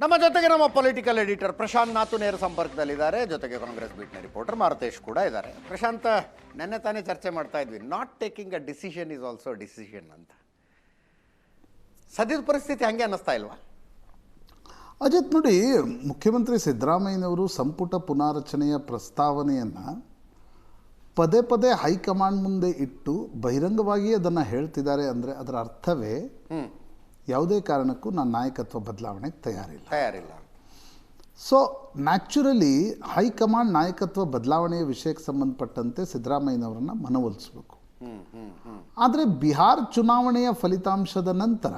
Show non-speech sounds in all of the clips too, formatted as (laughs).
ನಮ್ಮ ಜೊತೆಗೆ ನಮ್ಮ ಪೊಲಿಟಿಕಲ್ ಎಡಿಟರ್ ಪ್ರಶಾಂತ್ ನಾತು ನೇರ ಸಂಪರ್ಕದಲ್ಲಿದ್ದಾರೆ. ಜೊತೆಗೆ ಕಾಂಗ್ರೆಸ್ ಬೀಟ್ನ ರಿಪೋರ್ಟರ್ ಮಾರುತೇಶ್ ಕೂಡ ಇದ್ದಾರೆ. ಪ್ರಶಾಂತ್ ನೆನ್ನೆ ತಾನೇ ಚರ್ಚೆ ಮಾಡ್ತಾ ಇದ್ವಿ. Not taking a decision is also decision ಅಂತ. ಸದ್ಯದ ಪರಿಸ್ಥಿತಿ ಹಂಗೆ ಅನ್ನಿಸ್ತಾ ಇಲ್ವಾ? ಅಜಿತ್ ನೋಡಿ ಮುಖ್ಯಮಂತ್ರಿ ಸಿದ್ದರಾಮಯ್ಯನವರು ಸಂಪುಟ ಪುನಾರಚನೆಯ ಪ್ರಸ್ತಾವನೆಯನ್ನು ಪದೇ ಪದೇ ಹೈಕಮಾಂಡ್ ಮುಂದೆ ಇಟ್ಟು ಬಹಿರಂಗವಾಗಿ ಅದನ್ನು ಹೇಳ್ತಿದ್ದಾರೆ ಅಂದರೆ ಅದರ ಅರ್ಥವೇ ಯಾವುದೇ ಕಾರಣಕ್ಕೂ ನಾನು ನಾಯಕತ್ವ ಬದಲಾವಣೆಗೆ ತಯಾರಿಲ್ಲ. ತಯಾರಿಲ್ಲ. ಸೊ ನ್ಯಾಚುರಲಿ ಹೈಕಮಾಂಡ್ ನಾಯಕತ್ವ ಬದಲಾವಣೆಯ ವಿಷಯಕ್ಕೆ ಸಂಬಂಧಪಟ್ಟಂತೆ ಸಿದ್ದರಾಮಯ್ಯನವರನ್ನು ಮನವೊಲಿಸಬೇಕು. ಆದರೆ ಬಿಹಾರ್ ಚುನಾವಣೆಯ ಫಲಿತಾಂಶದ ನಂತರ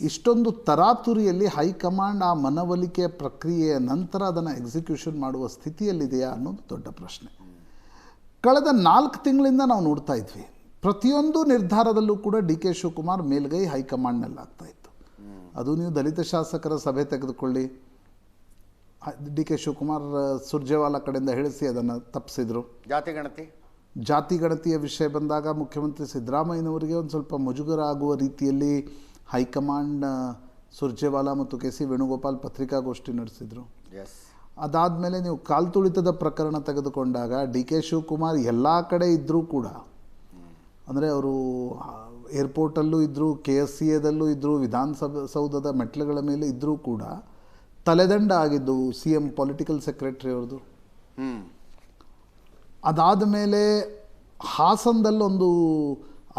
ಇಷ್ಟೊಂದು ತರಾತುರಿಯಲ್ಲಿ ಹೈಕಮಾಂಡ್ ಆ ಮನವೊಲಿಕೆ ಪ್ರಕ್ರಿಯೆಯ ನಂತರ ಅದನ್ನು ಎಕ್ಸಿಕ್ಯೂಷನ್ ಮಾಡುವ ಸ್ಥಿತಿಯಲ್ಲಿದೆಯಾ ಅನ್ನೋದು ದೊಡ್ಡ ಪ್ರಶ್ನೆ. ಕಳೆದ ನಾಲ್ಕು ತಿಂಗಳಿಂದ ನಾವು ನೋಡ್ತಾ ಇದ್ವಿ. ಪ್ರತಿಯೊಂದು ನಿರ್ಧಾರದಲ್ಲೂ ಕೂಡ ಡಿ ಕೆ ಶಿವಕುಮಾರ್ ಮೇಲ್ಗೈ ಹೈಕಮಾಂಡ್ನಲ್ಲಾಗ್ತಾ ಇತ್ತು. ಅದು ನೀವು ದಲಿತ ಶಾಸಕರ ಸಭೆ ತೆಗೆದುಕೊಳ್ಳಿ. ಡಿ ಕೆ ಶಿವಕುಮಾರ್ ಸುರ್ಜೇವಾಲಾ ಕಡೆಯಿಂದ ಹೇಳಿಸಿ ಅದನ್ನು ತಪ್ಪಿಸಿದರು. ಜಾತಿ ಗಣತಿ? ಜಾತಿ ಗಣತಿಯ ವಿಷಯ ಬಂದಾಗ ಮುಖ್ಯಮಂತ್ರಿ ಸಿದ್ದರಾಮಯ್ಯನವರಿಗೆ ಒಂದು ಸ್ವಲ್ಪ ಮುಜುಗರ ಆಗುವ ರೀತಿಯಲ್ಲಿ ಹೈಕಮಾಂಡ್ ಸುರ್ಜೇವಾಲಾ ಮತ್ತು ಕೆ ಸಿ ವೇಣುಗೋಪಾಲ್ ಪತ್ರಿಕಾಗೋಷ್ಠಿ ನಡೆಸಿದರು. ಎಸ್ ಅದಾದಮೇಲೆ ನೀವು ಕಾಲ್ತುಳಿತದ ಪ್ರಕರಣ ತೆಗೆದುಕೊಂಡಾಗ ಡಿ ಕೆ ಶಿವಕುಮಾರ್ ಎಲ್ಲ ಕಡೆ ಇದ್ದರೂ ಕೂಡ ಅಂದರೆ ಅವರು ಏರ್ಪೋರ್ಟಲ್ಲೂ ಇದ್ದರು ಕೆ ಎಸ್ ಸಿ ಎದಲ್ಲೂ ಇದ್ದರು ವಿಧಾನಸಭೆ ಸೌಧದ ಮೆಟ್ಲುಗಳ ಮೇಲೆ ಇದ್ದರೂ ಕೂಡ ತಲೆದಂಡ ಆಗಿದ್ದು ಸಿ ಎಂ ಪೊಲಿಟಿಕಲ್ ಸೆಕ್ರೆಟ್ರಿ ಅವ್ರದ್ದು. ಅದಾದ ಮೇಲೆ ಹಾಸನದಲ್ಲೊಂದು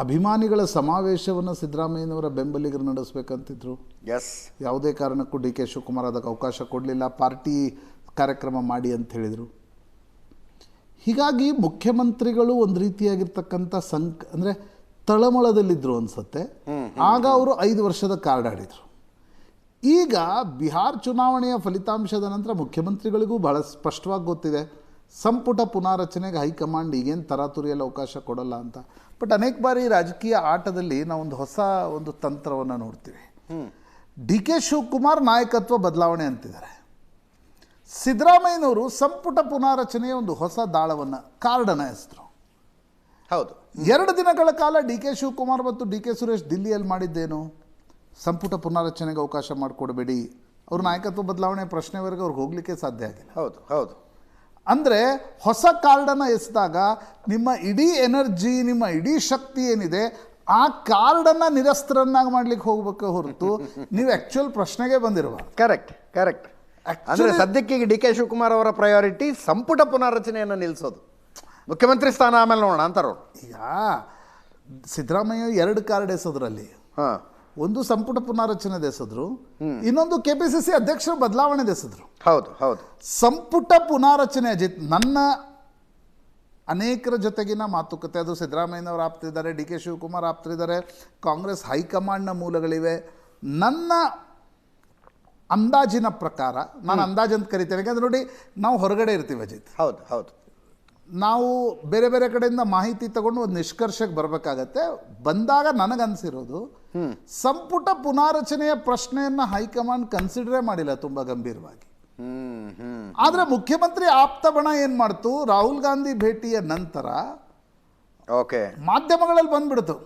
ಅಭಿಮಾನಿಗಳ ಸಮಾವೇಶವನ್ನು ಸಿದ್ದರಾಮಯ್ಯನವರ ಬೆಂಬಲಿಗರು ನಡೆಸಬೇಕಂತಿದ್ರು. ಎಸ್ ಯಾವುದೇ ಕಾರಣಕ್ಕೂ ಡಿ ಕೆ ಶಿವಕುಮಾರ್ ಅದಕ್ಕೆ ಅವಕಾಶ ಕೊಡಲಿಲ್ಲ. ಪಾರ್ಟಿ ಕಾರ್ಯಕ್ರಮ ಮಾಡಿ ಅಂತ ಹೇಳಿದರು. ಹೀಗಾಗಿ ಮುಖ್ಯಮಂತ್ರಿಗಳು ಒಂದು ರೀತಿಯಾಗಿರ್ತಕ್ಕಂಥ ಸಂಕ್ ಅಂದರೆ ತಳಮಳದಲ್ಲಿದ್ದರು ಅನಿಸುತ್ತೆ. ಆಗ ಅವರು ಐದು ವರ್ಷದ ಕಾರ್ಡ್ ಆಡಿದರು. ಈಗ ಬಿಹಾರ್ ಚುನಾವಣೆಯ ಫಲಿತಾಂಶದ ನಂತರ ಮುಖ್ಯಮಂತ್ರಿಗಳಿಗೂ ಬಹಳ ಸ್ಪಷ್ಟವಾಗಿ ಗೊತ್ತಿದೆ. ಸಂಪುಟ ಪುನಾರಚನೆಗೆ ಹೈಕಮಾಂಡ್ ಈಗೇನು ತರಾತುರಿಯಲ್ಲಿ ಅವಕಾಶ ಕೊಡಲ್ಲ ಅಂತ. ಬಟ್ ಅನೇಕ ಬಾರಿ ರಾಜಕೀಯ ಆಟದಲ್ಲಿ ನಾವೊಂದು ಹೊಸ ಒಂದು ತಂತ್ರವನ್ನು ನೋಡ್ತೀವಿ. ಡಿ ಕೆ ಶಿವಕುಮಾರ್ ನಾಯಕತ್ವ ಬದಲಾವಣೆ ಅಂತಿದ್ದಾರೆ. ಸಿದ್ದರಾಮಯ್ಯನವರು ಸಂಪುಟ ಪುನಾರಚನೆಯ ಒಂದು ಹೊಸ ದಾಳವನ್ನು ಕಾರ್ಡನ ಹೆಸರು. ಹೌದು. ಎರಡು ದಿನಗಳ ಕಾಲ ಡಿ ಕೆ ಶಿವಕುಮಾರ್ ಮತ್ತು ಡಿ ಕೆ ಸುರೇಶ್ ದಿಲ್ಲಿಯಲ್ಲಿ ಮಾಡಿದ್ದೇನು? ಸಂಪುಟ ಪುನಾರಚನೆಗೆ ಅವಕಾಶ ಮಾಡಿಕೊಡಬೇಡಿ. ಅವ್ರ ನಾಯಕತ್ವ ಬದಲಾವಣೆ ಪ್ರಶ್ನೆವರೆಗೆ ಅವ್ರಿಗೆ ಹೋಗಲಿಕ್ಕೆ ಸಾಧ್ಯ ಆಗಿಲ್ಲ. ಹೌದು ಹೌದು. ಅಂದರೆ ಹೊಸ ಕಾರ್ಡನ್ನು ಎಸೆದಾಗ ನಿಮ್ಮ ಇಡೀ ಎನರ್ಜಿ ನಿಮ್ಮ ಇಡೀ ಶಕ್ತಿ ಏನಿದೆ ಆ ಕಾರ್ಡನ್ನು ನಿರಸ್ತರನ್ನಾಗಿ ಮಾಡ್ಲಿಕ್ಕೆ ಹೋಗ್ಬೇಕು ಹೊರತು (laughs) ನೀವು ಆ್ಯಕ್ಚುಯಲ್ ಪ್ರಶ್ನೆಗೆ ಬಂದಿರುವ. ಕರೆಕ್ಟ್ ಕರೆಕ್ಟ್ ಅಂದ್ರೆ ಸದ್ಯಕ್ಕೆ ಡಿ ಕೆ ಶಿವಕುಮಾರ್ ಅವರ ಪ್ರಯಾರಿಟಿ ಸಂಪುಟ ಪುನಾರಚನೆಯನ್ನು ನಿಲ್ಲಿಸೋದು ಮುಖ್ಯಮಂತ್ರಿ ಸ್ಥಾನ ಆಮೇಲೆ ನೋಡೋಣ ಅಂತಾರೋ ಈಗ ಸಿದ್ದರಾಮಯ್ಯ ಎರಡು ಕಾರ್ಡ್ ಎಸೋದ್ರಲ್ಲಿ. ಹಾಂ. ಒಂದು ಸಂಪುಟ ಪುನಾರಚನೆ ಎಸೆದ್ರು ಇನ್ನೊಂದು ಕೆ ಪಿ ಸಿ ಸಿ ಅಧ್ಯಕ್ಷರ ಬದಲಾವಣೆ ಎಸೆದ್ರು. ಹೌದು ಹೌದು. ಸಂಪುಟ ಪುನಾರಚನೆ ಅಜಿತ್ ನನ್ನ ಅನೇಕರ ಜೊತೆಗಿನ ಮಾತುಕತೆ ಅದು ಸಿದ್ದರಾಮಯ್ಯನವರು ಆಪ್ತಿದ್ದಾರೆ ಡಿ ಕೆ ಶಿವಕುಮಾರ್ ಆಪ್ತಿದ್ದಾರೆ ಕಾಂಗ್ರೆಸ್ ಹೈಕಮಾಂಡ್ನ ಮೂಲಗಳಿವೆ. ನನ್ನ ಅಂದಾಜಿನ ಪ್ರಕಾರ ನಾನು ಅಂದಾಜು ಅಂತ ಕರಿತೇನೆ. ಯಾಕಂದ್ರೆ ನೋಡಿ ನಾವು ಹೊರಗಡೆ ಇರ್ತೀವಿ ಅಜಿತ್. ಹೌದು ಹೌದು. ನಾವು ಬೇರೆ ಬೇರೆ ಕಡೆಯಿಂದ ಮಾಹಿತಿ ತಗೊಂಡು ಒಂದು ನಿಷ್ಕರ್ಷಕ್ಕೆ ಬರಬೇಕಾಗತ್ತೆ. ಬಂದಾಗ ನನಗನ್ಸಿರೋದು ಸಂಪುಟ ಪುನಾರಚನೆಯ ಪ್ರಶ್ನೆಯನ್ನು ಹೈಕಮಾಂಡ್ ಕನ್ಸಿಡರೇ ಮಾಡಿಲ್ಲ ತುಂಬ ಗಂಭೀರವಾಗಿ. ಆದರೆ ಮುಖ್ಯಮಂತ್ರಿ ಆಪ್ತ ಬಣ ಏನು ಮಾಡ್ತು? ರಾಹುಲ್ ಗಾಂಧಿ ಭೇಟಿಯ ನಂತರ ಓಕೆ. ಮಾಧ್ಯಮಗಳಲ್ಲಿ ಬಂದ್ಬಿಡ್ತು.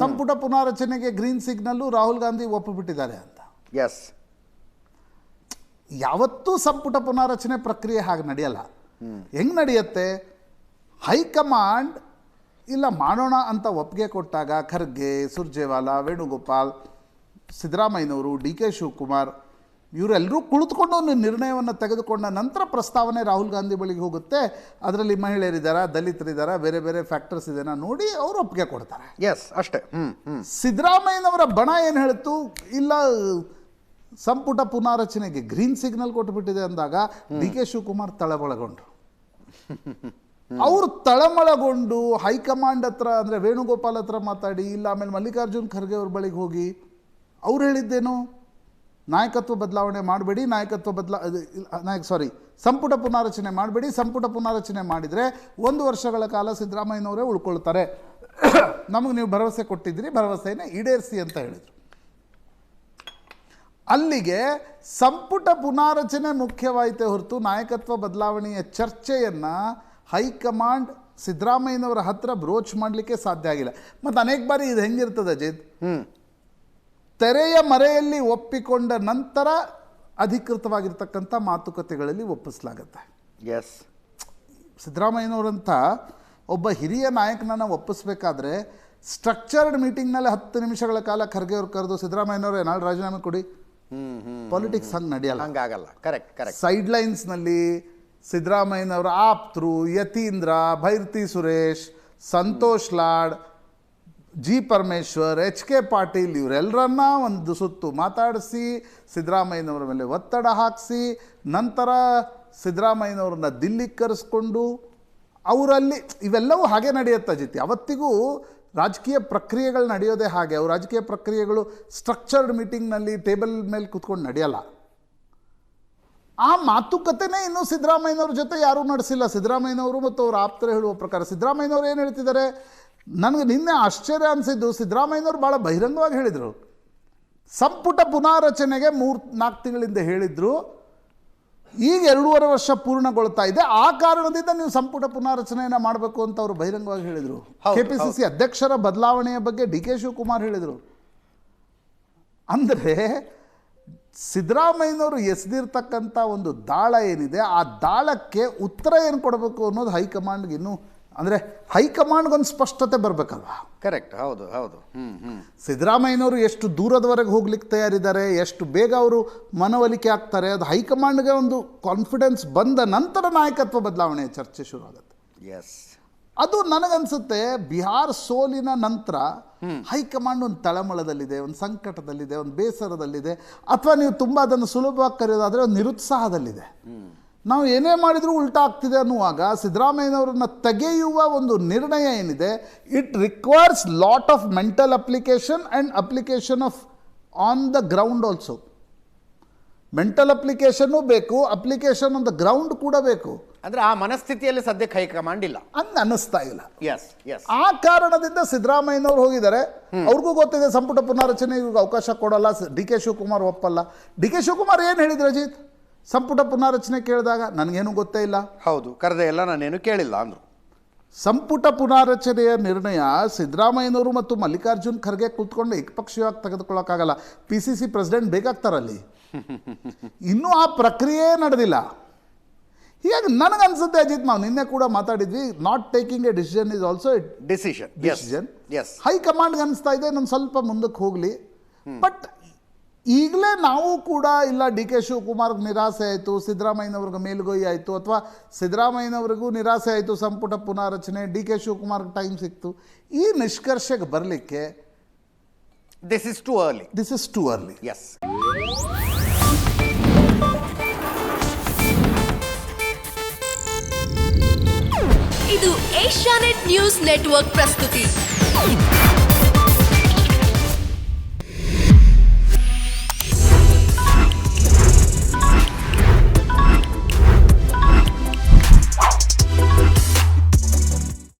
ಸಂಪುಟ ಪುನಾರಚನೆಗೆ ಗ್ರೀನ್ ಸಿಗ್ನಲ್ಲು ರಾಹುಲ್ ಗಾಂಧಿ ಒಪ್ಪಿಬಿಟ್ಟಿದ್ದಾರೆ ಅಂತ. ಎಸ್ ಯಾವತ್ತೂ ಸಂಪುಟ ಪುನಾರಚನೆ ಪ್ರಕ್ರಿಯೆ ಹಾಗೆ ನಡೆಯಲ್ಲ. ಹೆಂಗೆ ನಡೆಯುತ್ತೆ? ಹೈಕಮಾಂಡ್ ಇಲ್ಲ ಮಾಡೋಣ ಅಂತ ಒಪ್ಪಿಗೆ ಕೊಟ್ಟಾಗ ಖರ್ಗೆ ಸುರ್ಜೇವಾಲಾ ವೇಣುಗೋಪಾಲ್ ಸಿದ್ದರಾಮಯ್ಯನವರು ಡಿ ಕೆ ಶಿವಕುಮಾರ್ ಇವರೆಲ್ಲರೂ ಕುಳಿತುಕೊಂಡು ಒಂದು ನಿರ್ಣಯವನ್ನು ತೆಗೆದುಕೊಂಡ ನಂತರ ಪ್ರಸ್ತಾವನೆ ರಾಹುಲ್ ಗಾಂಧಿ ಬಳಿಗೆ ಹೋಗುತ್ತೆ. ಅದರಲ್ಲಿ ಮಹಿಳೆಯರಿದ್ದಾರಾ ದಲಿತರಿದ್ದಾರಾ ಬೇರೆ ಬೇರೆ ಫ್ಯಾಕ್ಟರ್ಸ್ ಇದೆಯಾ ನೋಡಿ ಅವರು ಒಪ್ಪಿಗೆ ಕೊಡ್ತಾರೆ. ಎಸ್ ಅಷ್ಟೇ. ಸಿದ್ದರಾಮಯ್ಯನವರ ಬಣ ಏನು ಹೇಳ್ತು? ಇಲ್ಲ ಸಂಪುಟ ಪುನಾರಚನೆಗೆ ಗ್ರೀನ್ ಸಿಗ್ನಲ್ ಕೊಟ್ಟುಬಿಟ್ಟಿದೆ ಅಂದಾಗ ಡಿ ಕೆ ಶಿವಕುಮಾರ್ ತಳಮಳಗೊಂಡ್ರು. ಅವರು ತಳಮಳಗೊಂಡು ಹೈಕಮಾಂಡ್ ಹತ್ರ ಅಂದರೆ ವೇಣುಗೋಪಾಲ್ ಹತ್ರ ಮಾತಾಡಿ ಇಲ್ಲ ಆಮೇಲೆ ಮಲ್ಲಿಕಾರ್ಜುನ್ ಖರ್ಗೆ ಅವ್ರ ಬಳಿಗೆ ಹೋಗಿ ಅವ್ರು ಹೇಳಿದ್ದೇನು? ನಾಯಕತ್ವ ಬದಲಾವಣೆ ಮಾಡಬೇಡಿ ನಾಯಕತ್ವ ಬದಲಾ ನಾಯಕ ಸಾರಿ ಸಂಪುಟ ಪುನಾರಚನೆ ಮಾಡಬೇಡಿ ಸಂಪುಟ ಪುನಾರಚನೆ ಮಾಡಿದರೆ ಒಂದು ವರ್ಷಗಳ ಕಾಲ ಸಿದ್ದರಾಮಯ್ಯನವರೇ ಉಳ್ಕೊಳ್ತಾರೆ. (coughs) ನಮಗೆ ನೀವು ಭರವಸೆ ಕೊಟ್ಟಿದ್ದೀರಿ ಭರವಸೆಯನ್ನು ಈಡೇರಿಸಿ ಅಂತ ಹೇಳಿದರು. ಅಲ್ಲಿಗೆ ಸಂಪುಟ ಪುನಾರಚನೆ ಮುಖ್ಯವಾಯಿತೆ ಹೊರತು ನಾಯಕತ್ವ ಬದಲಾವಣೆಯ ಚರ್ಚೆಯನ್ನು ಹೈಕಮಾಂಡ್ ಸಿದ್ದರಾಮಯ್ಯನವರ ಹತ್ರ ಬ್ರೋಚ್ ಮಾಡಲಿಕ್ಕೆ ಸಾಧ್ಯ ಆಗಿಲ್ಲ. ಮತ್ತು ಅನೇಕ ಬಾರಿ ಇದು ಹೆಂಗಿರ್ತದೆ ಅಜಿತ್? ತೆರೆಯ ಮರೆಯಲ್ಲಿ ಒಪ್ಪಿಕೊಂಡ ನಂತರ ಅಧಿಕೃತವಾಗಿರ್ತಕ್ಕಂಥ ಮಾತುಕತೆಗಳಲ್ಲಿ ಒಪ್ಪಿಸಲಾಗತ್ತೆ. ಎಸ್ ಸಿದ್ದರಾಮಯ್ಯನವರಂಥ ಒಬ್ಬ ಹಿರಿಯ ನಾಯಕನನ್ನು ಒಪ್ಪಿಸ್ಬೇಕಾದ್ರೆ ಸ್ಟ್ರಕ್ಚರ್ಡ್ ಮೀಟಿಂಗ್ನಲ್ಲಿ ಹತ್ತು ನಿಮಿಷಗಳ ಕಾಲ ಖರ್ಗೆ ಅವ್ರು ಕರೆದು ಸಿದ್ದರಾಮಯ್ಯನವರು ನಾಳೆ ರಾಜೀನಾಮೆ ಕೊಡಿ. ಪಾಲಿಟಿಕ್ಸ್ ಹಂಗೆ ನಡೆಯಲ್ಲ. ಹಂಗಾಗಲ್ಲ. ಕರೆಕ್ಟ್ ಕರೆಕ್ಟ್ ಸೈಡ್ ಲೈನ್ಸ್ನಲ್ಲಿ ಸಿದ್ದರಾಮಯ್ಯನವರ ಆಪ್ತರು Yathindra Byrathi Suresh Santosh Lad G Parameshwar H K Patil ಇವರೆಲ್ಲರನ್ನ ಒಂದು ಸುತ್ತು ಮಾತಾಡಿಸಿ ಸಿದ್ದರಾಮಯ್ಯನವರ ಮೇಲೆ ಒತ್ತಡ ಹಾಕಿಸಿ ನಂತರ ಸಿದ್ದರಾಮಯ್ಯನವ್ರನ್ನ ದಿಲ್ಲಿಗೆ ಕರೆಸ್ಕೊಂಡು ಅವರಲ್ಲಿ ಇವೆಲ್ಲವೂ ಹಾಗೆ ನಡೆಯುತ್ತೆ ಜೊತೆ. ಅವತ್ತಿಗೂ ರಾಜಕೀಯ ಪ್ರಕ್ರಿಯೆಗಳು ನಡೆಯೋದೇ ಹಾಗೆ. ಅವು ರಾಜಕೀಯ ಪ್ರಕ್ರಿಯೆಗಳು ಸ್ಟ್ರಕ್ಚರ್ಡ್ ಮೀಟಿಂಗ್ನಲ್ಲಿ ಟೇಬಲ್ ಮೇಲೆ ಕೂತ್ಕೊಂಡು ನಡೆಯಲ್ಲ. ಆ ಮಾತುಕತೆನೇ ಇನ್ನೂ ಸಿದ್ದರಾಮಯ್ಯನವ್ರ ಜೊತೆ ಯಾರೂ ನಡೆಸಿಲ್ಲ. ಸಿದ್ದರಾಮಯ್ಯನವರು ಮತ್ತು ಅವರ ಆಪ್ತರು ಹೇಳುವ ಪ್ರಕಾರ ಸಿದ್ದರಾಮಯ್ಯನವ್ರು ಏನು ಹೇಳ್ತಿದ್ದಾರೆ? ನನಗೆ ನಿನ್ನೆ ಆಶ್ಚರ್ಯ ಅನಿಸಿದ್ದು, ಸಿದ್ದರಾಮಯ್ಯನವ್ರು ಭಾಳ ಬಹಿರಂಗವಾಗಿ ಹೇಳಿದರು. ಸಂಪುಟ ಪುನಾರಚನೆಗೆ ಮೂರು ನಾಲ್ಕು ತಿಂಗಳಿಂದ ಹೇಳಿದ್ರು. ಈಗ ಎರಡೂವರೆ ವರ್ಷ ಪೂರ್ಣಗೊಳ್ತಾ ಇದೆ. ಆ ಕಾರಣದಿಂದ ನೀವು ಸಂಪುಟ ಪುನಾರಚನೆಯನ್ನು ಮಾಡಬೇಕು ಅಂತ ಅವರು ಬಹಿರಂಗವಾಗಿ ಹೇಳಿದರು. ಹೌದು, ಕೆ ಪಿ ಸಿ ಸಿ ಅಧ್ಯಕ್ಷರ ಬದಲಾವಣೆಯ ಬಗ್ಗೆ ಡಿ ಕೆ ಶಿವಕುಮಾರ್ ಹೇಳಿದರು. ಅಂದರೆ ಸಿದ್ದರಾಮಯ್ಯನವರು ಎಸೆದಿರ್ತಕ್ಕಂಥ ಒಂದು ದಾಳ ಏನಿದೆ ಆ ದಾಳಕ್ಕೆ ಉತ್ತರ ಏನು ಕೊಡಬೇಕು ಅನ್ನೋದು ಹೈಕಮಾಂಡ್ಗೆ ಇನ್ನೂ ಅಂದರೆ ಹೈಕಮಾಂಡ್ಗೊಂದು ಸ್ಪಷ್ಟತೆ ಬರಬೇಕಲ್ವಾ? ಕರೆಕ್ಟ್ ಹೌದು ಹೌದು. ಹ್ಞೂ ಸಿದ್ದರಾಮಯ್ಯನವರು ಎಷ್ಟು ದೂರದವರೆಗೆ ಹೋಗ್ಲಿಕ್ಕೆ ತಯಾರಿದ್ದಾರೆ ಎಷ್ಟು ಬೇಗ ಅವರು ಮನವೊಲಿಕೆ ಆಗ್ತಾರೆ ಅದು ಹೈಕಮಾಂಡ್ಗೆ ಒಂದು ಕಾನ್ಫಿಡೆನ್ಸ್ ಬಂದ ನಂತರ ನಾಯಕತ್ವ ಬದಲಾವಣೆ ಚರ್ಚೆ ಶುರು ಆಗುತ್ತೆ ಎಸ್ ಅದು ನನಗನ್ಸುತ್ತೆ ಬಿಹಾರ್ ಸೋಲಿನ ನಂತರ ಹೈಕಮಾಂಡ್ ಒಂದು ತಳಮಳದಲ್ಲಿದೆ ಒಂದು ಸಂಕಟದಲ್ಲಿದೆ ಒಂದು ಬೇಸರದಲ್ಲಿದೆ ಅಥವಾ ನೀವು ತುಂಬ ಅದನ್ನು ಸುಲಭವಾಗಿ ಕರೆಯೋದಾದರೆ ಒಂದು ನಿರುತ್ಸಾಹದಲ್ಲಿದೆ. ನಾವು ಏನೇ ಮಾಡಿದರೂ ಉಲ್ಟಾ ಆಗ್ತಿದೆ ಅನ್ನುವಾಗ ಸಿದ್ದರಾಮಯ್ಯನವರನ್ನ ತೆಗೆಯುವ ಒಂದು ನಿರ್ಣಯ ಏನಿದೆ? It requires lot of mental application and application of on the ground also mental application ಬೇಕು ಅಪ್ಲಿಕೇಶನ್ ಆನ್ ದ ಗ್ರೌಂಡ್ ಕೂಡ ಬೇಕು. ಅಂದರೆ ಆ ಮನಸ್ಥಿತಿಯಲ್ಲಿ ಸದ್ಯಕ್ಕೆ ಹೈಕಮಾಂಡ್ ಇಲ್ಲ. ಹಂಗ ಅನ್ನಿಸ್ತಾ ಇಲ್ಲ. ಎಸ್ ಎಸ್ ಆ ಕಾರಣದಿಂದ ಸಿದ್ದರಾಮಯ್ಯನವ್ರು ಹೋಗಿದ್ದಾರೆ. ಅವ್ರಿಗೂ ಗೊತ್ತಿದೆ ಸಂಪುಟ ಪುನಾರಚನೆಗೆ ಇವ್ರಿಗೆ ಅವಕಾಶ ಕೊಡಲ್ಲ. ಡಿ ಕೆ ಶಿವಕುಮಾರ್ ಒಪ್ಪಲ್ಲ. ಡಿ ಕೆ ಶಿವಕುಮಾರ್ ಏನು ಹೇಳಿದ್ರು ಅಜಿತ್? ಸಂಪುಟ ಪುನಾರಚನೆ ಕೇಳಿದಾಗ ನನಗೇನು ಗೊತ್ತೇ ಇಲ್ಲ. ಹೌದು ಕರೆದೆ ಎಲ್ಲ ನಾನೇನು ಕೇಳಿಲ್ಲ ಅಂದರು. ಸಂಪುಟ ಪುನಾರಚನೆಯ ನಿರ್ಣಯ ಸಿದ್ದರಾಮಯ್ಯನವರು ಮತ್ತು ಮಲ್ಲಿಕಾರ್ಜುನ್ ಖರ್ಗೆ ಕೂತ್ಕೊಂಡು ಏಕಪಕ್ಷೀಯವಾಗಿ ತೆಗೆದುಕೊಳ್ಳೋಕ್ಕಾಗಲ್ಲ. P C C president ಬೇಕಾಗ್ತಾರಲ್ಲಿ. (laughs) ಇನ್ನೂ ಆ ಪ್ರಕ್ರಿಯೆ ನಡೆದಿಲ್ಲ. ಹೀಗಾಗಿ ನನಗನ್ಸುತ್ತೆ ಅಜಿತ್ ನಾವು ನಿನ್ನೆ ಕೂಡ ಮಾತಾಡಿದ್ವಿ not taking a decision is also decision decision yes ಹೈಕಮಾಂಡ್ಗೆ ಅನಿಸ್ತಾ ಇದೆ ನಾನು ಸ್ವಲ್ಪ ಮುಂದಕ್ಕೆ ಹೋಗಲಿ. ಬಟ್ ಈಗಲೇ ನಾವು ಕೂಡ ಇಲ್ಲ ಡಿ ಕೆ ಶಿವಕುಮಾರ್ಗೆ ನಿರಾಸೆ ಆಯಿತು ಸಿದ್ದರಾಮಯ್ಯನವ್ರಿಗೆ ಮೇಲುಗೈ ಆಯಿತು ಅಥವಾ ಸಿದ್ದರಾಮಯ್ಯನವ್ರಿಗೂ ನಿರಾಸೆ ಆಯಿತು ಸಂಪುಟ ಪುನಾರಚನೆ ಡಿ ಕೆ ಶಿವಕುಮಾರ್ಗೆ ಟೈಮ್ ಸಿಕ್ತು. ಈ ನಿಷ್ಕರ್ಷಕ್ಕೆ ಬರಲಿಕ್ಕೆ this is too early this is too early yes ಇದು ಏಷ್ಯಾನೆಟ್ ನ್ಯೂಸ್ ನೆಟ್ವರ್ಕ್ ಪ್ರಸ್ತುತಿ.